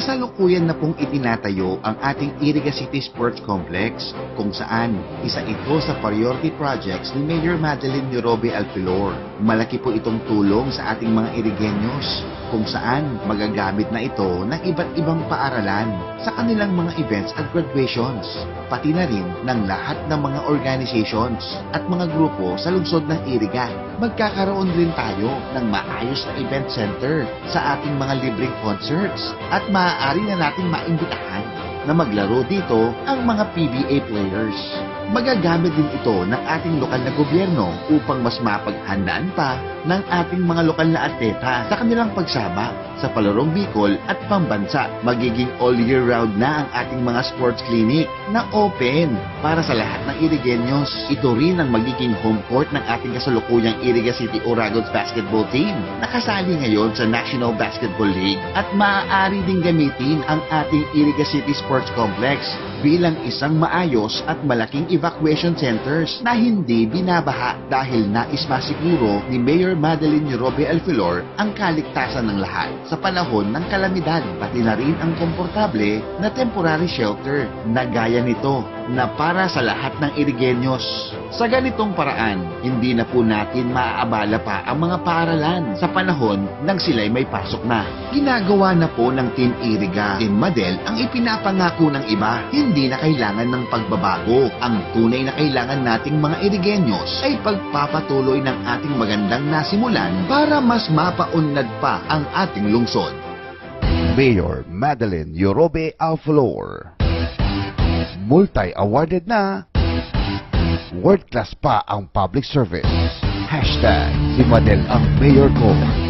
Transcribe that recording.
Kasalukuyan na pong itinatayo ang ating Iriga City Sports Complex kung saan isa ito sa priority projects ni Mayor Madeline Nirobe Alpilor. Malaki po itong tulong sa ating mga Irigenyos kung saan magagamit na ito ng iba't ibang paaralan sa kanilang mga events at graduations, pati na rin ng lahat ng mga organizations at mga grupo sa lungsod ng Iriga. Magkakaroon rin tayo ng maayos na event center sa ating mga libreng concerts at maaari na nating maimbitahan na maglaro dito ang mga PBA players. Magagamit din ito ng ating lokal na gobyerno upang mas mapaghandaan pa ng ating mga lokal na atleta sa kanilang pagsama sa palarong Bicol at pambansa. Magiging all year round na ang ating mga sports clinic na open para sa lahat ng Irigenyos. Ito rin ang magiging home court ng ating kasalukuyang Iriga City Oragons basketball team na kasali ngayon sa National Basketball League at maaari din gamitin ang ating Iriga City Sports Complex bilang isang maayos at malaking evacuation centers na hindi binabaha dahil nais masiguro ni Mayor Madeline Robe Alfilor ang kaligtasan ng lahat sa panahon ng kalamidad pati na rin ang komportable na temporary shelter na gaya nito na para sa lahat ng Irigenyos. Sa ganitong paraan, hindi na po natin maaabala pa ang mga paaralan sa panahon nang sila'y may pasok na. Ginagawa na po ng Team Iriga, Team Madel ang ipinapangako ng iba. Hindi na kailangan ng pagbabago. Ang tunay na kailangan nating mga Irigenyos ay pagpapatuloy ng ating magandang nasimulan para mas mapaunlad pa ang ating lungsod. Mayor Madeline Yorobe Alfalor. Multi-awarded na. World class pa ang public service. Hashtag si Madel ang mayor ko.